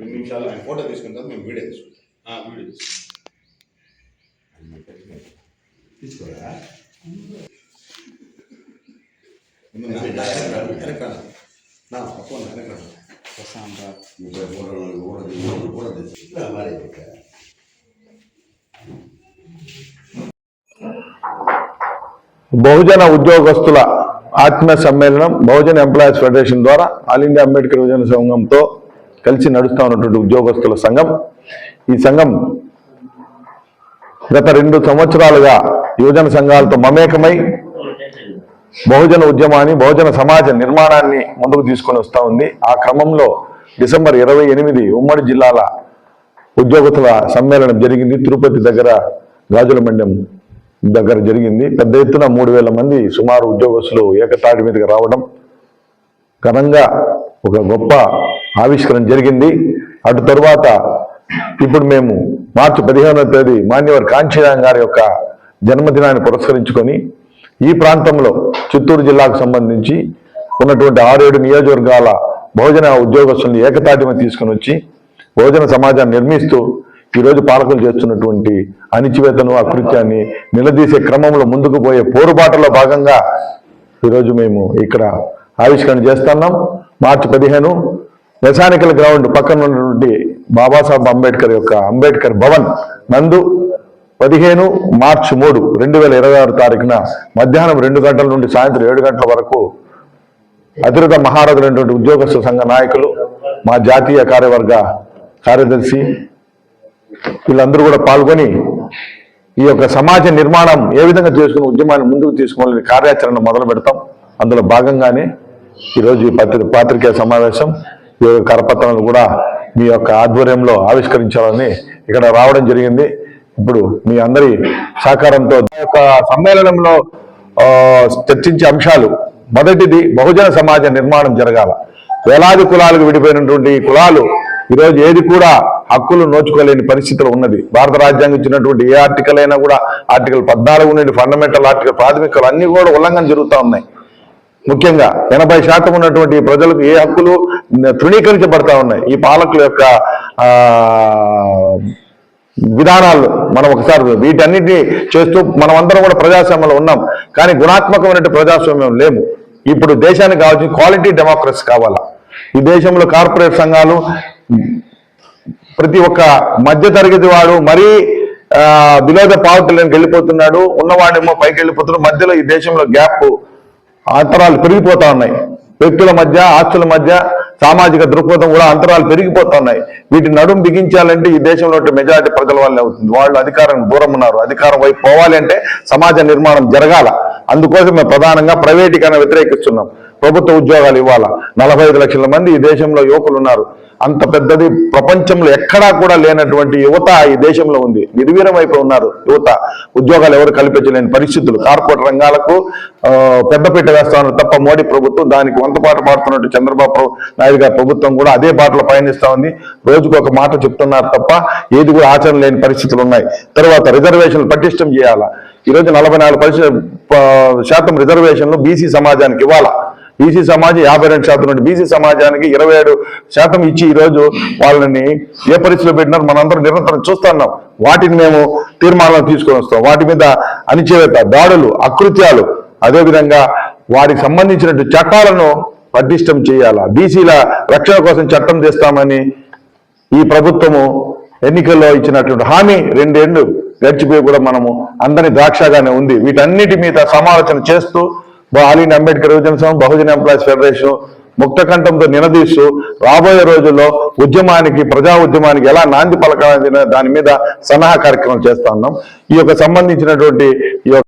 రెండు నిమిషాలు ఆయన ఫోటో తీసుకున్న తర్వాత మేము వీడియో తీసుకుంటాం. ఆ, వీడియో. తీసుకోరా? నా- వెనక కూడా కూడా మరి బహుజన ఉద్యోగస్తుల ఆత్మీయ సమ్మేళనం బహుజన ఎంప్లాయీస్ ఫెడరేషన్ ద్వారా ఆల్ ఇండియా అంబేద్కర్ యువజన సంఘంతో కలిసి నడుస్తూ ఉన్నటువంటి ఉద్యోగస్తుల సంఘం. ఈ సంఘం గత రెండు సంవత్సరాలుగా యువజన సంఘాలతో మమేకమై బహుజన ఉద్యమాన్ని బహుజన సమాజ నిర్మాణాన్ని ముందుకు తీసుకొని వస్తూ ఉంది. ఆ క్రమంలో డిసెంబర్ ఇరవై ఎనిమిది ఉమ్మడి జిల్లాల ఉద్యోగస్తుల సమ్మేళనం జరిగింది. తిరుపతి దగ్గర గాజుల మండ్యం దగ్గర జరిగింది. పెద్ద ఎత్తున మూడు వేల మంది సుమారు ఉద్యోగస్తులు ఏకతాటి మీదకి రావడం ఘనంగా ఒక గొప్ప ఆవిష్కరణ జరిగింది. అటు తరువాత ఇప్పుడు మేము మార్చి పదిహేనవ తేదీ మాన్యవర్ కాంచీరామ్ గారి యొక్క జన్మదినాన్ని పురస్కరించుకొని ఈ ప్రాంతంలో చిత్తూరు జిల్లాకు సంబంధించి ఉన్నటువంటి ఆరేడు నియోజకవర్గాల భోజన ఉద్యోగస్తుల్ని ఏకతాటి తీసుకుని తీసుకొని వచ్చి భోజన సమాజాన్ని నిర్మిస్తూ ఈరోజు పాలకులు చేస్తున్నటువంటి అణిచివేతను అకృత్యాన్ని నిలదీసే క్రమంలో ముందుకు పోయే పోరుబాటలో భాగంగా ఈరోజు మేము ఇక్కడ ఆవిష్కరణ చేస్తున్నాం. మార్చి పదిహేను మెసానికల్ గ్రౌండ్ పక్కన ఉన్నటువంటి బాబాసాహెబ్ అంబేద్కర్ యొక్క అంబేద్కర్ భవన్ నందు పదిహేను మార్చి మూడు రెండు వేల ఇరవై ఆరు తారీఖున మధ్యాహ్నం రెండు గంటల నుండి సాయంత్రం ఏడు గంటల వరకు అతిరథ మహారథులైనటువంటి ఉద్యోగస్తు సంఘ నాయకులు మా జాతీయ కార్యవర్గ కార్యదర్శి వీళ్ళందరూ కూడా పాల్గొని ఈ యొక్క సమాజ నిర్మాణం ఏ విధంగా చేసుకుని ఉద్యమాన్ని ముందుకు తీసుకోవాలని కార్యాచరణ మొదలు పెడతాం. అందులో భాగంగానే ఈరోజు ఈ పత్రి పాత్రికేయ సమావేశం కరపత్రాలను కూడా మీ యొక్క ఆధ్వర్యంలో ఆవిష్కరించాలని ఇక్కడ రావడం జరిగింది. ఇప్పుడు మీ అందరి సహకారంతో యొక్క సమ్మేళనంలో ఆ, చర్చించే అంశాలు. మొదటిది బహుజన సమాజ నిర్మాణం జరగాల. వేలాది కులాలకు విడిపోయినటువంటి ఈ కులాలు ఈరోజు ఏది కూడా హక్కులు నోచుకోలేని పరిస్థితులు ఉన్నది. భారత రాజ్యాంగం ఇచ్చినటువంటి ఏ ఆర్టికల్ అయినా కూడా ఆర్టికల్ పద్నాలుగు నుండి ఫండమెంటల్ ఆర్టికల్ ప్రాథమికలు అన్ని కూడా ఉల్లంఘన జరుగుతూ ఉన్నాయి. ముఖ్యంగా ఎనభై శాతం ఉన్నటువంటి ప్రజలకు ఏ హక్కులు తృణీకరించబడతా ఉన్నాయి. ఈ పాలకుల యొక్క విధానాలు మనం ఒకసారి వీటన్నిటిని చేస్తూ మనం అందరం కూడా ప్రజాస్వామ్యంలో ఉన్నాం. కానీ గుణాత్మకమైనటువంటి ప్రజాస్వామ్యం లేము. ఇప్పుడు దేశానికి కావాల్సిన క్వాలిటీ డెమోక్రసీ కావాలా? ఈ దేశంలో కార్పొరేట్ సంఘాలు ప్రతి ఒక్క మధ్య తరగతి వాడు మరీ బిలో ద పావర్టీ లైన్కి వెళ్ళిపోతున్నాడు ఉన్నవాడేమో పైకి వెళ్ళిపోతున్నాడు మధ్యలో ఈ దేశంలో గ్యాప్ అంతరాలు పెరిగిపోతా ఉన్నాయి. వ్యక్తుల మధ్య ఆస్తుల మధ్య సామాజిక దృక్పథం కూడా అంతరాలు పెరిగిపోతున్నాయి. వీటిని నడుం బిగించాలంటే ఈ దేశంలో మెజారిటీ ప్రజల వల్లనే అవుతుంది. వాళ్ళు అధికారం దూరం ఉన్నారు అధికారం వైపు పోవాలి అంటే సమాజ నిర్మాణం జరగాల. అందుకోసం మేము ప్రధానంగా ప్రైవేటీకరణ వ్యతిరేకిస్తున్నాం. ప్రభుత్వ ఉద్యోగాలు ఇవ్వాలా. నలభై ఐదు లక్షల మంది ఈ దేశంలో యువకులు ఉన్నారు. అంత పెద్దది ప్రపంచంలో ఎక్కడా కూడా లేనటువంటి యువత ఈ దేశంలో ఉంది. నిర్వీరమైపోయి ఉన్నారు యువత. ఉద్యోగాలు ఎవరు కల్పించలేని పరిస్థితులు. కార్పొరేట్ రంగాలకు పెద్దపీట వేస్తామని తప్ప మోడీ ప్రభుత్వం దానికి వంతపాటు పాడుతున్నట్టు చంద్రబాబు నాయుడు గారి ప్రభుత్వం కూడా అదే బాటలో పయనిస్తా ఉంది. రోజుకు ఒక మాట చెప్తున్నారు తప్ప ఏది కూడా ఆచరణ లేని పరిస్థితులు ఉన్నాయి. తర్వాత రిజర్వేషన్లు పటిష్టం చేయాలా? ఈరోజు నలభై నాలుగు పరిశ- శాతం రిజర్వేషన్లు బీసీ సమాజానికి ఇవ్వాలా? బీసీ సమాజం యాభై రెండు శాతం నుండి బీసీ సమాజానికి ఇరవై ఏడు శాతం ఇచ్చి ఈరోజు వాళ్ళని ఏ పరిస్థితిలో పెట్టినారు మనందరం నిరంతరం చూస్తున్నాం వాటిని మేము తీర్మానాలు తీసుకొని వస్తాం. వాటి మీద అణిచివేత దాడులు అకృత్యాలు అదేవిధంగా వారికి సంబంధించినట్టు చట్టాలను పటిష్టం చేయాలా? బీసీల రక్షణ కోసం చట్టం తెస్తామని ఈ ప్రభుత్వము ఎన్నికల్లో ఇచ్చినటువంటి హామీ రెండేళ్ళు గడిచిపోయి కూడా మనము అందరి ద్రాక్షగానే ఉంది. వీటన్నిటి మీద సమాలోచన చేస్తూ బా- అంబేద్కర్ యువజన సంఘం బహుజన ఎంప్లాయీస్ ఫెడరేషన్ ముక్తకంఠంతో నినదీస్తూ రాబోయే రోజుల్లో ఉద్యమానికి ప్రజా ఉద్యమానికి ఎలా నాంది పలకాలనే దాని మీద సన్నాహ కార్యక్రమం చేస్తా ఉన్నాం. ఈ యొక్క సంబంధించినటువంటి ఈ యొక్క